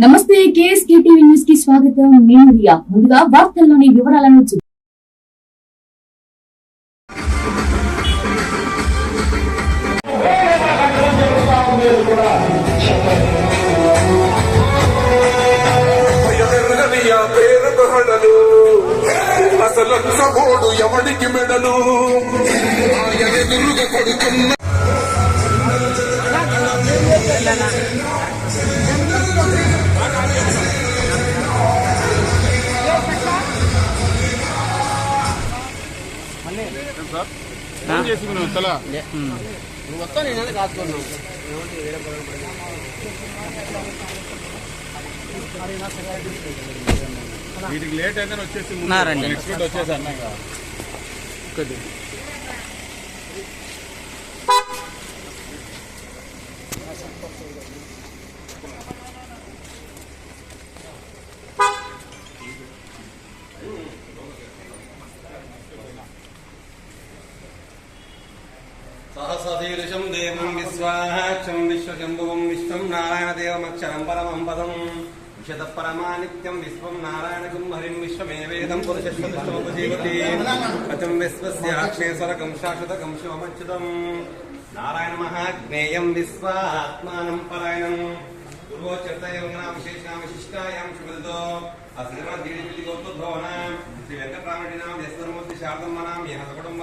నమస్తే KSK TV న్యూస్కి స్వాగతం. నేను రియా. ముందుగా వార్తల్లోని వివరాలను చూ- అసలు సభోడు ఎవడికి మెడలు. ఎదురుగా కొడుకున్న ఏం చేసుకున్నావు తల? నువ్వు వస్తా నేను కాసుకున్నావు వీటికి లేట్ అయితే వచ్చేసి. నెక్స్ట్ వచ్చేసి అన్నాక సహసీరుషం దేవం విశ్వాహాక్షం విశ్వశంభువం విశ్వం నారాయణదేవమక్షరం పరమం పదం. విశద పరమానిత్యం విశ్వం నారాయణకం హరిం విశ్వమేవేదం పురుషశ్వతీవతి అచం విశ్వస్యాక్షేశ్వరకం శాశ్వతకం శివమచ్యుతం. నారాయణ మహాజ్ఞేయం విశ్వాత్మానం పరాయణం. విశేషావిశిష్టాయాం శుభదో అశ్రీమద్గిరిపిల్లి గోత్రోద్భవన శ్రీ వెంకటరామడినాం యశ్వరమూర్తి శారదమ్మనాం యహ కుటుంబ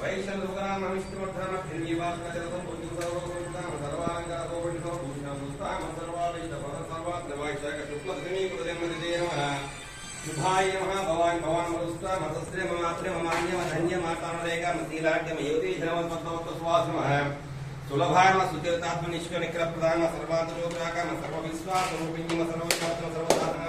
वैशंद्रुकराम रविष्णुवर्धन धन्यवादकचरसंपुण्यसर्वपुरुषां सर्वाङ्गाभूषणं पुष्पां सर्वावैष्णवः सर्वात्मवाक्षक शुक्लधनीकृतजन्मदिते नमः शुभाय नमः भवान् भवान् मरुस्ता मतस्त्रे ममात्रे ममान्यम धन्यमातानुरेकमशीलाढ्यमयोधिधनवत्मत्वत्वस्वासमः सुलभायम सुतीर्थात्मनिष्कनिक्रप्रदान सर्वान्तलोकाकाम सर्वविश्वासरूपिण्यम सर्वशास्त्रं सर्वसाधना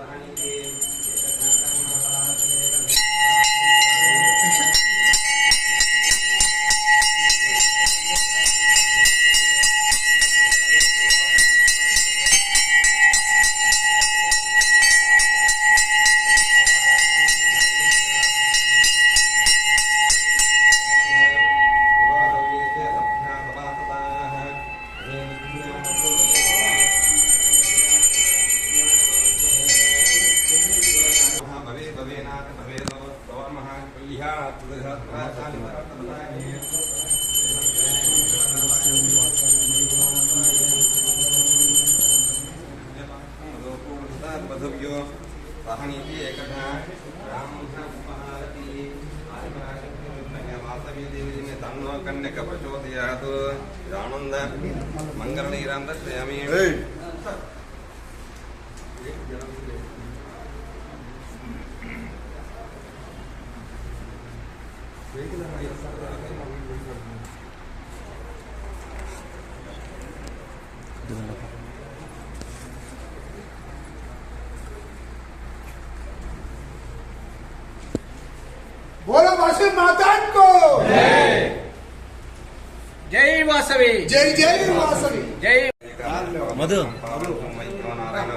ఆనంద మంగళనీరాం దర్శయామి बोलो కబిరావు నారాయణ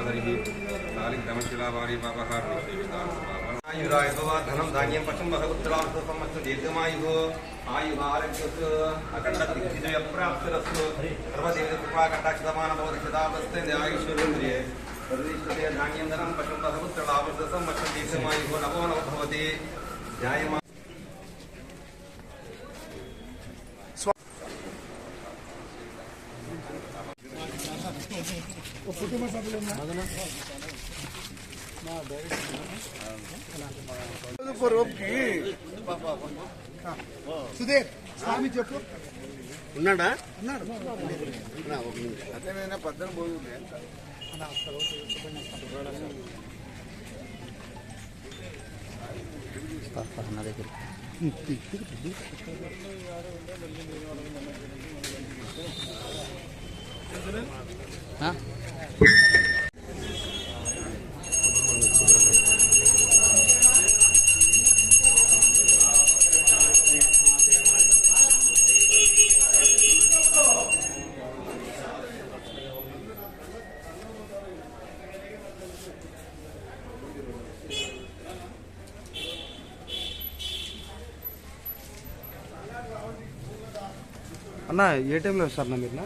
హరి కాళిక్రమశిలావారి పాపహారి ఆయురాయ ధనం ధాన్యం పశం బహుత్రార్థ సంవత్సరం దీర్ఘమాయు ఆయు ఆరోగ్యస్ అఖండ దిగ్విజయ ప్రాప్తిరస్తు సర్వదేవ కృపా కటాక్షమాన భవతి శతాబ్దస్తే ఆయుష్యేంద్రియే ప్రతిష్టతే ధాన్యం ధనం పశం దీర్ఘమాయు నమో నమ భవతి న్యాయమా సుధీర్ స్వామి చెప్పు ఉన్నాడా? ఉన్నాడు. అదేమైనా పద్దెనిమిది దగ్గర అన్న ఏ టైంలో వస్తారన్నా మీరు?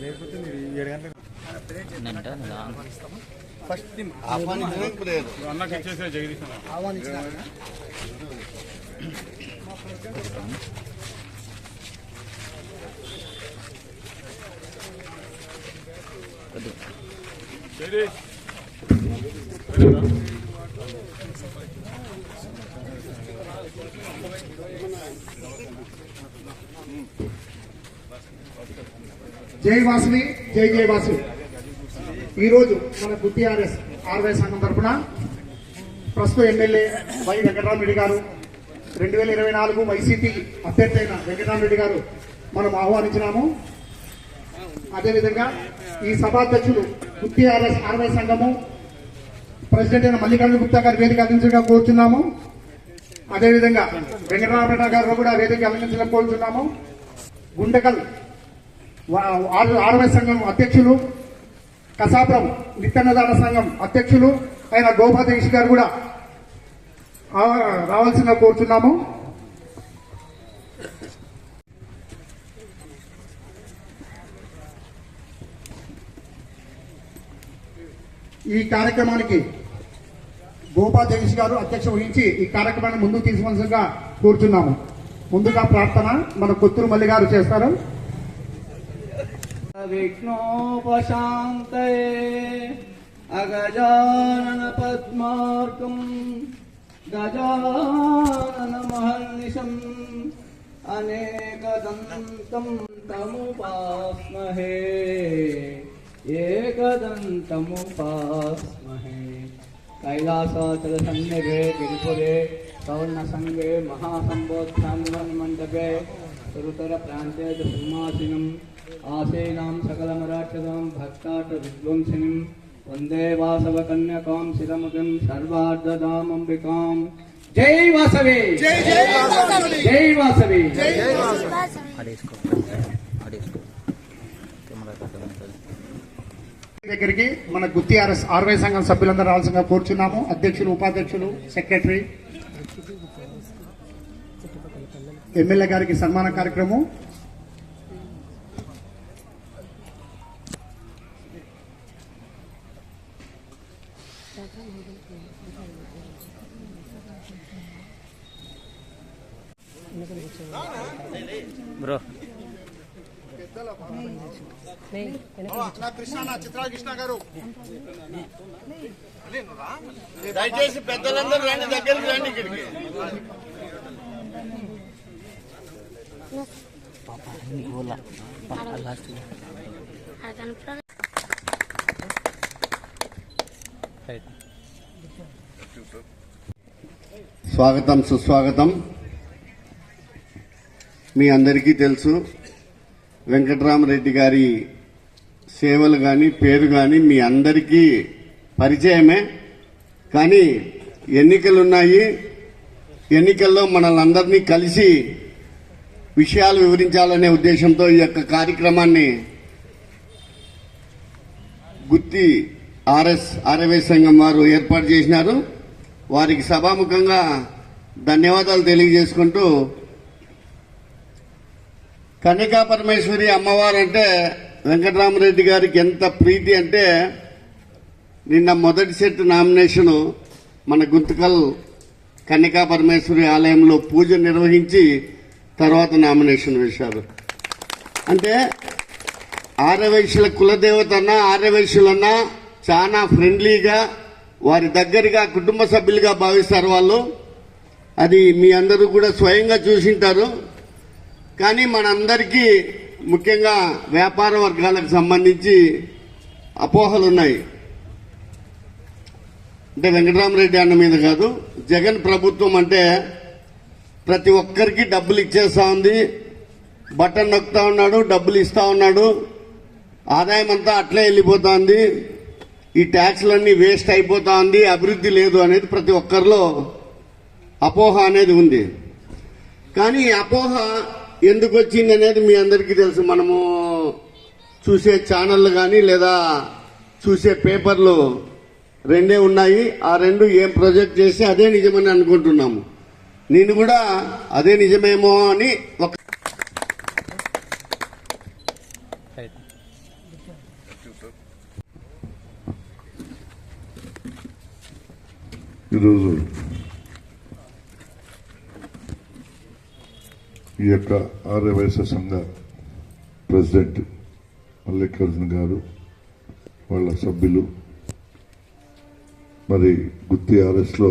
లేకపోతే మీరు ఏడు గంటలకు ఫస్ట్ లేదు అన్నకి ఇచ్చేసే జగదీష్ జై వాసవి జై జై వాసు ఈరోజు మన గుత్తిఆర్ఎస్ ఆర్వై సంఘం తరఫున ప్రస్తుత ఎమ్మెల్యే వై వెంకటరామరెడ్డి గారు రెండు వేల ఇరవై నాలుగు వైసీపీ అభ్యర్థి అయిన వెంకటరామరెడ్డి గారు మనం ఆహ్వానించినాము. అదేవిధంగా ఈ సభాధ్యక్షులు గుత్తిఆర్ఎస్ ఆర్వై సంఘము ప్రెసిడెంట్ అయిన మల్లికార్జున గుప్తా గారి వేదిక అందించగా కోరుతున్నాము అదేవిధంగా వెంకటరామరెడ్డి గారు కూడా వేదిక అందించడం కోరుతున్నాము గుండకల్ ఆరవై సంఘం అధ్యక్షులు కసాపురం నిత్యన్నదాన సంఘం అధ్యక్షులు అయిన గోపాధీష్ గారు కూడా రావాల్సిందిగా కోరుతున్నాము. ఈ కార్యక్రమానికి గోపాదేశ్ గారు అధ్యక్ష వహించి ఈ కార్యక్రమాన్ని ముందుకు తీసుకోవాల్సిందిగా కోరుచున్నాము ముందుగా ప్రార్థన మన కొత్తూరు మల్లి గారు చేస్తారు. विघ्नोपशान्तये अगजानन पद्मार्कम् गजाननमहर्निशम् अनेकदन्तम् तमुपास्महे एकदन्तमुपास्महे कैलासाचलसन्निभे गिरिपुरे सवर्णसङ्गे महासम्बोध्यान्वन्मण्डपे सुरुतरप्रान्ते च सिंहासिनम् ఆశీనాం సకలమరాక్షదాం భక్తాట విధ్వంసినిం వందే వాసవ కన్యకాం శిరముఖం సర్వార్ధదామంబికాం జై వాసవి జై జై వాసవి దగ్గరికి మన గుత్తి ఆర్ఎస్ ఆర్వై సంఘం సభ్యులందరూ రావాల్సిందిగా కోరుచున్నాము. అధ్యక్షులు ఉపాధ్యక్షులు సెక్రటరీ ఎమ్మెల్యే గారికి సన్మాన కార్యక్రమం. గారు దయచేసి పెద్దలందరూ రండి దగ్గరికి రండి ఇక్కడికి. స్వాగతం సుస్వాగతం. మీ అందరికీ తెలుసు వెంకటరామరెడ్డి గారి సేవలు కానీ పేరు కానీ మీ అందరికీ పరిచయమే. కానీ ఎన్నికలున్నాయి. ఎన్నికల్లో మనల్ని అందరినీ కలిసి విషయాలు వివరించాలనే ఉద్దేశంతో ఈ యొక్క కార్యక్రమాన్ని గుత్తి ఆర్ఎస్ ఆర్ఎవై సంఘం వారు ఏర్పాటు చేసినారు. వారికి సభాముఖంగా ధన్యవాదాలు తెలియజేసుకుంటూ కన్యకా పరమేశ్వరి అమ్మవారు అంటే వెంకటరామరెడ్డి గారికి ఎంత ప్రీతి అంటే నిన్న మొదటి సెట్ నామినేషన్ మన గుంతకల్ కన్యకా పరమేశ్వరి ఆలయంలో పూజ నిర్వహించి తర్వాత నామినేషన్ వేశారు. అంటే ఆర్యవైశ్యుల కులదేవతన్నా ఆర్యవైశ్యులన్నా చాలా ఫ్రెండ్లీగా వారి దగ్గరగా కుటుంబ సభ్యులుగా భావిస్తారు వాళ్ళు. అది మీ అందరూ కూడా స్వయంగా చూసింటారు. కానీ మనందరికీ ముఖ్యంగా వ్యాపార వర్గాలకు సంబంధించి అపోహలు ఉన్నాయి అంటే వెంకటరామరెడ్డి అన్న మీద కాదు జగన్ ప్రభుత్వం అంటే ప్రతి ఒక్కరికి డబ్బులు ఇచ్చేస్తా ఉంది బటన్ నొక్కుతా ఉన్నాడు డబ్బులు ఇస్తా ఉన్నాడు ఆదాయం అంతా అట్లే వెళ్ళిపోతా ఉంది ఈ ట్యాక్స్లన్నీ వేస్ట్ అయిపోతా ఉంది అభివృద్ధి లేదు అనేది ప్రతి ఒక్కరిలో అపోహ అనేది ఉంది. కానీ ఈ అపోహ ఎందుకు వచ్చింది అనేది మీ అందరికీ తెలుసు. మనము చూసే ఛానళ్ళు కానీ లేదా చూసే పేపర్లు రెండే ఉన్నాయి. ఆ రెండు ఏం ప్రొజెక్ట్ చేసి అదే నిజమని అనుకుంటున్నాము. నేను కూడా అదే నిజమేమో అని ఒక ఈరోజు ఈ యొక్క ఆర్యవైశ్య సంఘ ప్రెసిడెంట్ మల్లికార్జున గారు వాళ్ళ సభ్యులు. మరి గుత్తి ఆర్ఎస్లో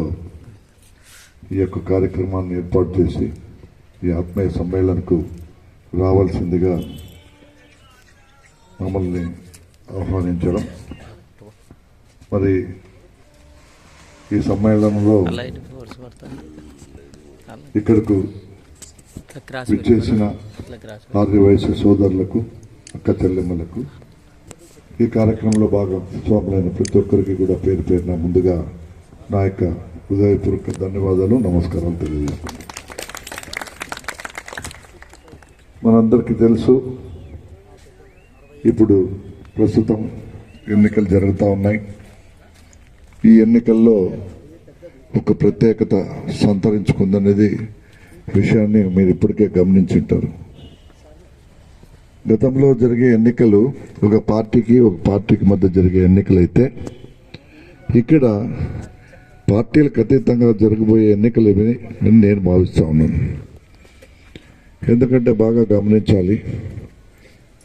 ఈ యొక్క కార్యక్రమాన్ని ఏర్పాటు చేసి ఈ ఆత్మీయ సమ్మేళనకు రావాల్సిందిగా మమ్మల్ని ఆహ్వానించడం. మరి ఈ సమ్మేళనంలో ఇక్కడకు విచ్చేసిన ఆర్యవైశ్య సోదరులకు అక్క చెల్లెమ్మలకు ఈ కార్యక్రమంలో భాగస్వాములైన ప్రతి ఒక్కరికి కూడా పేరు పేరున ముందుగా నా యొక్క హృదయపూర్వక ధన్యవాదాలు నమస్కారాలు తెలియజేస్తున్నాను. మనందరికీ తెలుసు ఇప్పుడు ప్రస్తుతం ఎన్నికలు జరుగుతూ ఉన్నాయి. ఈ ఎన్నికల్లో ఒక ప్రత్యేకత సంతరించుకుందనేది విషయాన్ని మీరు ఇప్పటికే గమనించుంటారు. గతంలో జరిగే ఎన్నికలు ఒక పార్టీకి ఒక పార్టీకి మధ్య జరిగే ఎన్నికలైతే ఇక్కడ పార్టీలకు అతీతంగా జరగబోయే ఎన్నికలు ఇవి అని నేను భావిస్తూ ఉన్నాను. ఎందుకంటే బాగా గమనించాలి.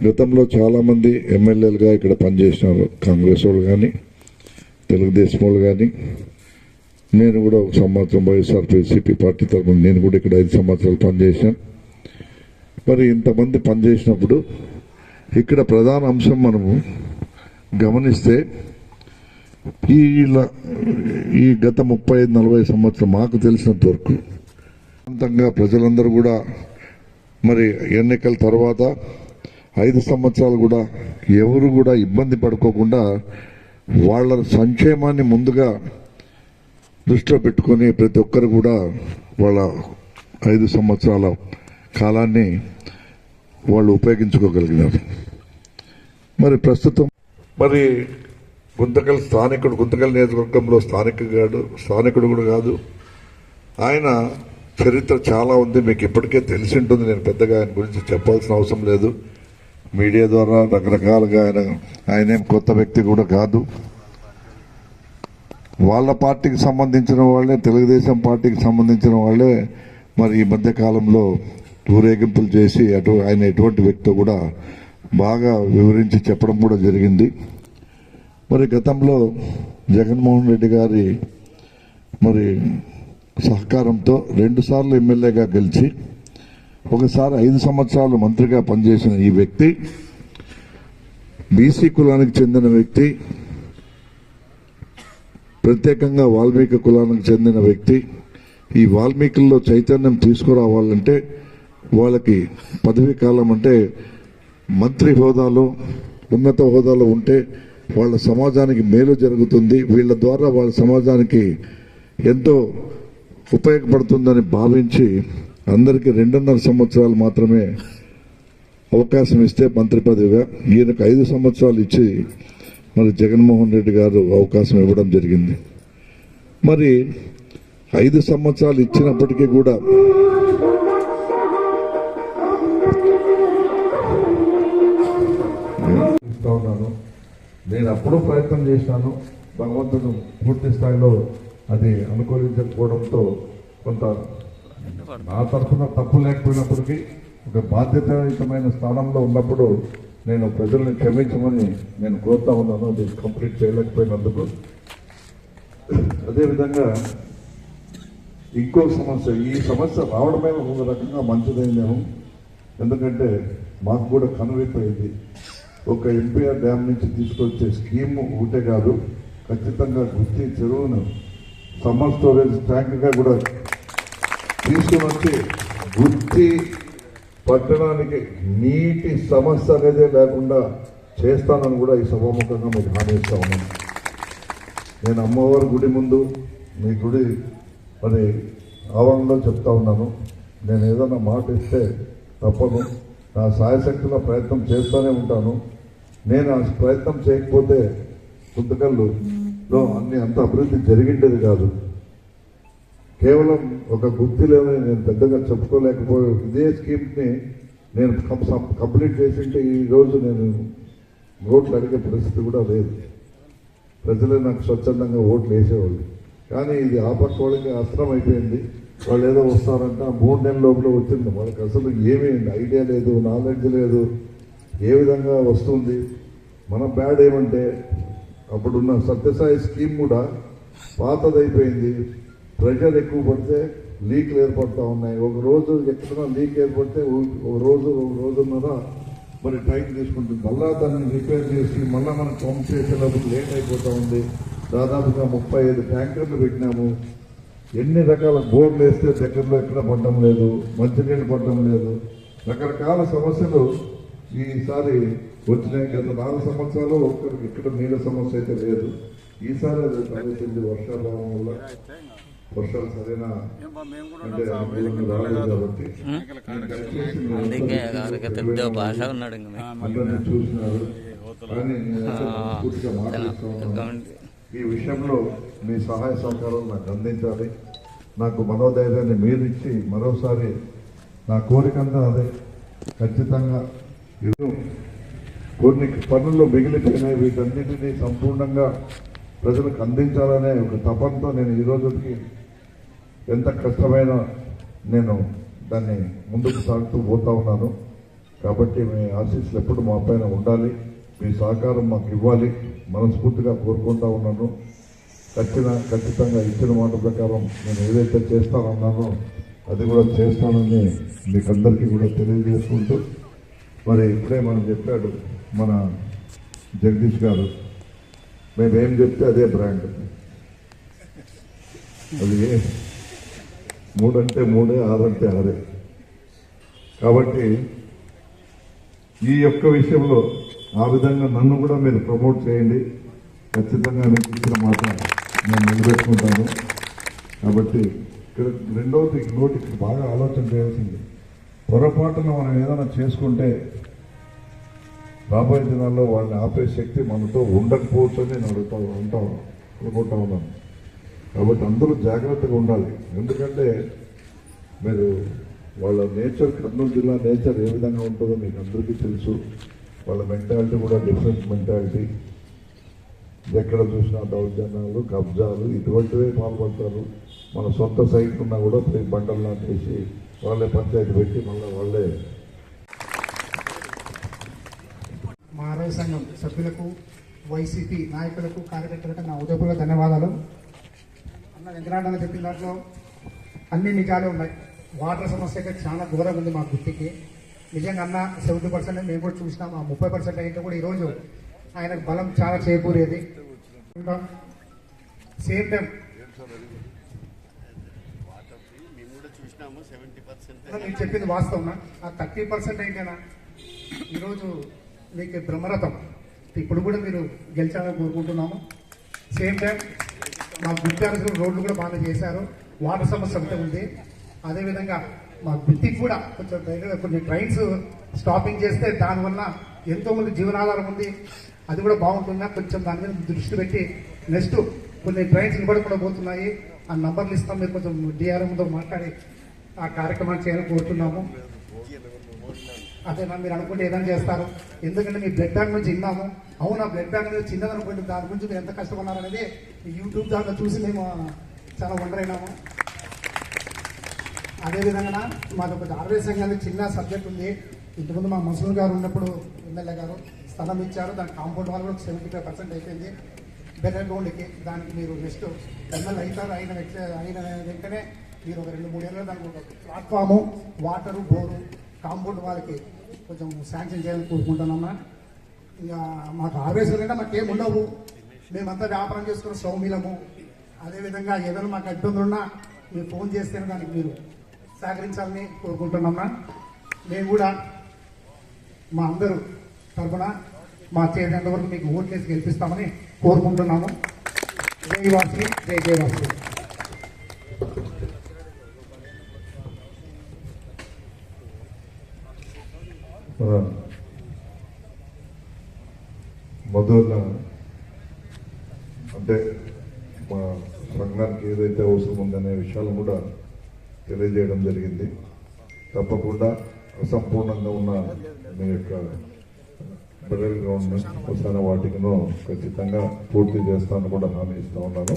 గతంలో చాలామంది ఎమ్మెల్యేలుగా ఇక్కడ పనిచేసినారు. కాంగ్రెస్ వాళ్ళు కానీ తెలుగుదేశం వాళ్ళు కానీ నేను కూడా ఒక సంవత్సరం వైఎస్ఆర్పీసీపీ పార్టీ తరఫున నేను కూడా ఇక్కడ ఐదు సంవత్సరాలు పనిచేశాను. మరి ఇంతమంది పనిచేసినప్పుడు ఇక్కడ ప్రధాన అంశం మనము గమనిస్తే ఈ ఈ గత ముప్పై ఐదు నలభై సంవత్సరం మాకు తెలిసినంత వరకు అంతంగా ప్రజలందరూ కూడా మరి ఎన్నికల తర్వాత ఐదు సంవత్సరాలు కూడా ఎవరు కూడా ఇబ్బంది పడుకోకుండా వాళ్ళ సంక్షేమాన్ని ముందుగా దృష్టిలో పెట్టుకొని ప్రతి ఒక్కరు కూడా వాళ్ళ ఐదు సంవత్సరాల కాలాన్ని వాళ్ళు ఉపయోగించుకోగలిగినారు. మరి ప్రస్తుతం మరి గుంతకల్ స్థానికుడు గుంతకల్ నియోజకవర్గంలో స్థానికుడు స్థానికుడు కూడా కాదు. ఆయన చరిత్ర చాలా ఉంది మీకు ఇప్పటికే తెలిసి ఉంటుంది. నేను పెద్దగా ఆయన గురించి చెప్పాల్సిన అవసరం లేదు. మీడియా ద్వారా రకరకాలుగా ఆయన ఆయనేం కొత్త వ్యక్తి కూడా కాదు. వాళ్ళ పార్టీకి సంబంధించిన వాళ్ళే తెలుగుదేశం పార్టీకి సంబంధించిన వాళ్ళే మరి ఈ మధ్య కాలంలో ఊరేగింపులు చేసి అటు ఆయన ఎటువంటి వ్యక్తి కూడా బాగా వివరించి చెప్పడం కూడా జరిగింది. మరి గతంలో జగన్మోహన్ రెడ్డి గారి మరి సహకారంతో రెండుసార్లు ఎమ్మెల్యేగా గెలిచి ఒకసారి ఐదు సంవత్సరాలు మంత్రిగా పనిచేసిన ఈ వ్యక్తి బీసీ కులానికి చెందిన వ్యక్తి ప్రత్యేకంగా వాల్మీకి కులానికి చెందిన వ్యక్తి ఈ వాల్మీకుల్లో చైతన్యం తీసుకురావాలంటే వాళ్ళకి పదవీ కాలం అంటే మంత్రి హోదాలో ఉన్నత హోదాలో ఉంటే వాళ్ళ సమాజానికి మేలు జరుగుతుంది. వీళ్ళ ద్వారా వాళ్ళ సమాజానికి ఎంతో ఉపయోగపడుతుందని భావించి అందరికీ రెండున్నర సంవత్సరాలు మాత్రమే అవకాశం ఇస్తే మంత్రి పదవిగా. ఈయనకు ఐదు సంవత్సరాలు ఇచ్చి మరి జగన్మోహన్ రెడ్డి గారు అవకాశం ఇవ్వడం జరిగింది. మరి ఐదు సంవత్సరాలు ఇచ్చినప్పటికీ కూడా ఇస్తా ఉన్నాను. నేను అప్పుడు ప్రయత్నం చేశాను. భగవంతుడు పూర్తి స్థాయిలో అది అనుకూలించకపోవడంతో కొంత నా తరఫున తప్పు లేకపోయినప్పటికీ ఒక బాధ్యతాయుతమైన స్థానంలో ఉన్నప్పుడు నేను ప్రజల్ని క్షమించమని నేను కోరుతా ఉన్నాను అది కంప్లీట్ చేయలేకపోయినందుకు. అదేవిధంగా ఇంకో సమస్య ఈ సమస్య రావడమే ఒక రకంగా మంచిదైందేమో ఎందుకంటే మాకు కూడా కనువిపోయింది ఒక ఎంపీఆర్ డ్యామ్ నుంచి తీసుకొచ్చే స్కీమ్ ఒకటే కాదు ఖచ్చితంగా గుర్తి చెరువును సమ్మర్ స్టోరేజ్ ట్యాంక్గా కూడా తీసుకుని వచ్చి గుర్తి పట్టణానికి నీటి సమస్య అనేది లేకుండా చేస్తానని కూడా ఈ సభాముఖంగా మీకు హామీ ఇస్తా ఉన్నాను నేను అమ్మవారి గుడి ముందు మీ గుడి మరి ఆవరణలో చెప్తా ఉన్నాను. నేను ఏదైనా మాట ఇస్తే తప్పను. నా సాయశక్తిలో ప్రయత్నం చేస్తూనే ఉంటాను. నేను ఆ ప్రయత్నం చేయకపోతే గుంతకల్లులో అన్ని అంత అభివృద్ధి జరిగిండేది కాదు. కేవలం ఒక గుర్తిలోనే నేను పెద్దగా చెప్పుకోలేకపోయే ఇదే స్కీమ్ని నేను సం- కంప్లీట్ చేసింటే ఈ రోజు నేను ఓట్లు అడిగే పరిస్థితి కూడా లేదు. ప్రజలే నాకు స్వచ్ఛందంగా ఓట్లు వేసేవాళ్ళు. కానీ ఇది ఆ పక్క వాళ్ళకి అస్త్రం అయిపోయింది. వాళ్ళు ఏదో వస్తారంటే మూడు నెలల లోపల వచ్చింది. వాళ్ళకి అసలు ఏమీ ఐడియా లేదు నాలెడ్జ్ లేదు. ఏ విధంగా వస్తుంది? మన బ్యాడ్ ఏమంటే అప్పుడున్న సత్యసాయి స్కీమ్ కూడా పాతదైపోయింది. ప్రెషర్ ఎక్కువ పడితే లీక్లు ఏర్పడతా ఉన్నాయి. ఒక రోజు ఎక్కడన్నా లీక్ ఏర్పడితే ఒక రోజు ఒక రోజున్నర మరి టైం తీసుకుంటుంది. మళ్ళా దాన్ని రిపేర్ చేసి మళ్ళీ మనం పంప్ చేసేటప్పుడు లేట్ అయిపోతూ ఉంది. దాదాపుగా ముప్పై ఐదు ట్యాంకర్లు పెట్టినాము. ఎన్ని రకాల బోర్లు వేస్తే దగ్గరలో ఎక్కడ పడడం లేదు మంచినీళ్ళు పడడం లేదు. రకరకాల సమస్యలు ఈసారి వచ్చినాయి. గత నాలుగు సంవత్సరాలు ఒక్కరికి ఇక్కడ నీళ్ళ సమస్య అయితే లేదు. ఈసారి అది తలెత్తింది వర్షాల వల్ల. వర్షాలు సరైన అందుకే గారికి పెద్ద భాష ఉన్నాడు. ఈ విషయంలో మీ సహాయ సహకారాలు నాకు అందించాలి. నాకు మనోధైర్యాన్ని మీరు ఇచ్చి మరోసారి నా కోరికంతా అదే. ఖచ్చితంగా ఇది కొన్ని పనుల్లో మిగిలిపోయినాయి. వీటన్నిటినీ సంపూర్ణంగా ప్రజలకు అందించాలనే ఒక తపంతో నేను ఈ రోజుకి ఎంత కష్టమైన నేను దాన్ని ముందుకు సాగుతూ పోతా ఉన్నాను. కాబట్టి మీ ఆశీస్సులు ఎప్పుడు మా పైన ఉండాలి. మీ సహకారం మాకు ఇవ్వాలి. మనస్ఫూర్తిగా కోరుకుంటా ఉన్నాను. ఖచ్చితంగా ఖచ్చితంగా ఇచ్చిన మాట ప్రకారం నేను ఏదైతే చేస్తానన్నానో అది కూడా చేస్తానని మీకు అందరికీ కూడా తెలియజేసుకుంటూ మరి ఇప్పుడే మనం చెప్పాడు మన జగదీష్ గారు మేమేం చెప్తే అదే బ్రాండ్. అది మూడంటే మూడే ఆరంటే ఆరే. కాబట్టి ఈ యొక్క విషయంలో ఆ విధంగా నన్ను కూడా మీరు ప్రమోట్ చేయండి. ఖచ్చితంగా మీకు ఇచ్చిన మాట నేను నిలబెట్టుకుంటాను. కాబట్టి ఇక్కడ రెండవది నోటికి బాగా ఆలోచన చేయాల్సింది. పొరపాటున మనం ఏదైనా చేసుకుంటే రాబోయే దినాల్లో వాళ్ళని ఆపే శక్తి మనతో ఉండకపోవచ్చు అని నేను అడుగుతా ఉంటా అనుకుంటా ఉన్నాను. కాబట్టి అందరూ జాగ్రత్తగా ఉండాలి. ఎందుకంటే మీరు వాళ్ళ నేచర్ కర్నూలు జిల్లా నేచర్ ఏ విధంగా ఉంటుందో మీకు అందరికీ తెలుసు. వాళ్ళ మెంటాలిటీ కూడా డిఫరెంట్ మెంటాలిటీ. ఎక్కడ చూసినా దౌర్జన్యాలు కబ్జాలు ఇటువంటివే పాల్పడతారు. మన సొంత సైట్ ఉన్నా కూడా పోయి బండలు నాటేసి వాళ్ళే పంచాయతీ పెట్టి మళ్ళీ వాళ్ళే మా ఆరోగ్య సంఘం సభ్యులకు వైసీపీ నాయకులకు కార్యకర్తలకు నా ఉదయపూర్వక ధన్యవాదాలు. అన్న వెంకటరామన్న చెప్పిన దాంట్లో అన్ని నిజాలు ఉన్నాయి. వాటర్ సమస్య అయితే చాలా ఘోరంగా ఉంది మా గుర్తికి. నిజంగా అన్న సెవెంటీ పర్సెంట్ మేము కూడా చూసినాం ఆ ముప్పై పర్సెంట్ అయితే కూడా ఈరోజు ఆయనకు బలం చాలా చేకూరేది. సేమ్ టైం నేను చెప్పింది వాస్తవం ఆ థర్టీ పర్సెంట్ అయితేనా ఈరోజు మీకు బ్రహ్మరథం. ఇప్పుడు కూడా మీరు గెలిచాలని కోరుకుంటున్నాము. సేమ్ టైం మా గుర్తాలకు రోడ్లు కూడా బాగా చేశారు. వాటర్ సమస్య అంతా ఉంది. అదేవిధంగా మా గుర్తికి కూడా కొంచెం కొన్ని ట్రైన్స్ స్టాపింగ్ చేస్తే దానివల్ల ఎంతో మంది జీవనాధారం ఉంది. అది కూడా బాగుంటుందా? కొంచెం దాని మీద దృష్టి పెట్టి నెక్స్ట్ కొన్ని ట్రైన్స్ నిలబడకుండా పోతున్నాయి. ఆ నంబర్లు ఇస్తాం. మీరు కొంచెం డిఆర్ఎంతో మాట్లాడి ఆ కార్యక్రమాన్ని చేయాలని కోరుతున్నాము. అదేనా మీరు అనుకుంటే ఏదైనా చేస్తారు. ఎందుకంటే మీ బ్లడ్ బ్యాంక్ నుంచి విన్నాము. ఆ బ్లడ్ బ్యాంక్ నుంచి చిన్నది అనుకుంటే దాని గురించి మీరు ఎంత కష్టపడ్డారు యూట్యూబ్ దాంట్లో చూసి మేము చాలా వండర్ అయినాము. అదేవిధంగా మాకు ఒక ఆర్వే సంఘానికి చిన్న సబ్జెక్ట్ ఉంది. ఇంతకుముందు మా ముసలి గారు ఉన్నప్పుడు ఎమ్మెల్యే గారు స్థలం ఇచ్చారు. దాని కాంపౌండ్ వాళ్ళు కూడా సెవెంటీ ఫైవ్ పర్సెంట్ అయిపోయింది బెటర్ గ్రౌండ్కి దానికి మీరు నెక్స్ట్ ఎమ్మెల్యే అవుతారు. అయిన అయిన వెంటనే మీరు ఒక రెండు మూడేళ్ళలో దానికి ఒక ప్లాట్ఫాము వాటరు బోరు కాంపౌండ్ వాళ్ళకి కొంచెం శాంక్షన్ చేయాలని కోరుకుంటున్నామా? ఇంకా మాకు ఆవేశాలంటే మాకేం ఉండవు. మేమంతా వ్యాపారం చేసుకున్న సౌమ్యులము. అదేవిధంగా ఏదైనా మాకు ఇబ్బందులు ఉన్నా మీరు ఫోన్ చేస్తేనే దానికి మీరు సహకరించాలని కోరుకుంటున్నామా? మేము కూడా మా అందరూ తరఫున మా చేసేంత వరకు మీకు ఓట్లేసి గెలిపిస్తామని కోరుకుంటున్నాము. జై వాసి జై జై మన మధుర్న అంటే మా సంఘానికి ఏదైతే అవసరం ఉందనే విషయాలు కూడా తెలియజేయడం జరిగింది. తప్పకుండా అసంపూర్ణంగా ఉన్న మీ యొక్క బెడల్ గవర్నమెంట్ శ్మశాన వాటికను ఖచ్చితంగా పూర్తి చేస్తాను కూడా హామీ ఇస్తూ ఉన్నాను.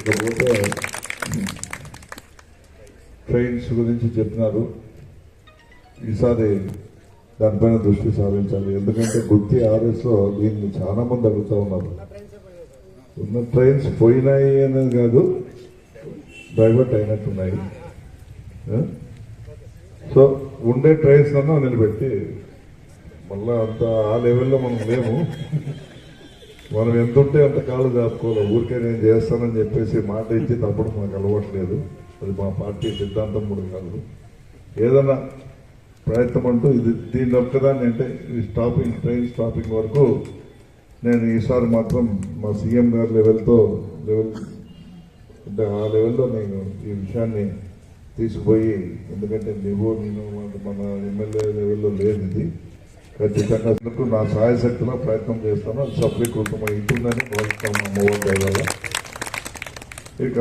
ఇకపోతే ట్రైన్స్ గురించి చెప్పినారు. ఈసారి దానిపైన దృష్టి సారించాలి. ఎందుకంటే గుత్తి ఆర్ఎస్లో దీన్ని చాలా మంది అడుగుతూ ఉన్నారు. ఉన్న ట్రైన్స్ పోయినాయి అనేది కాదు డైవర్ట్ అయినట్టున్నాయి. సో ఉండే ట్రైన్స్ అన్నా నిలబెట్టి మళ్ళీ అంత ఆ లెవెల్లో మనం లేము. మనం ఎంత ఉంటే అంత కాళ్ళు దాపుకోవాలి ఊరికే నేను చేస్తానని చెప్పేసి మాట ఇచ్చి తప్పుడు మాకు అలవాట్లేదు అది మా పార్టీ సిద్ధాంతం కూడా కాదు. ఏదన్నా ప్రయత్నం అంటూ ఇది దీని ఒక్కదాన్ని అంటే ఈ స్టాపింగ్ ట్రైన్ స్టాపింగ్ వరకు నేను ఈసారి మాత్రం మా సీఎం గారి లెవెల్తో లెవెల్ అంటే ఆ లెవెల్లో నేను ఈ విషయాన్ని తీసుకుపోయి ఎందుకంటే నువ్వు నేను మన- ఎమ్మెల్యే లెవెల్లో లేదు ఇది. ఖచ్చితంగా నా సహాయ శక్తిలో ప్రయత్నం చేస్తాను. అది సఫలీకృతం అవుతుందని భావిస్తాను మా మోహన్ గారి. ఇక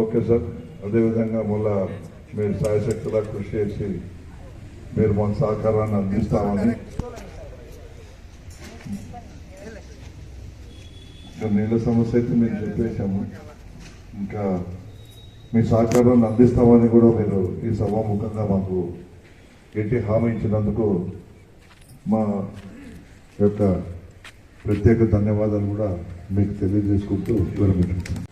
ఓకే సార్. అదేవిధంగా మళ్ళా మీరు సాయశక్తిలా కృషి చేసి మీరు మన సహకారాన్ని అందిస్తామని. నీళ్ళ సమస్య అయితే మేము చెప్పేశాము. ఇంకా మీ సహకారాన్ని అందిస్తామని కూడా మీరు ఈ సభాముఖంగా మాకు ఎట్టి హామీ ఇచ్చినందుకు మా యొక్క ప్రత్యేక ధన్యవాదాలు కూడా మీకు తెలియజేసుకుంటూ వివరించుకుంటున్నాను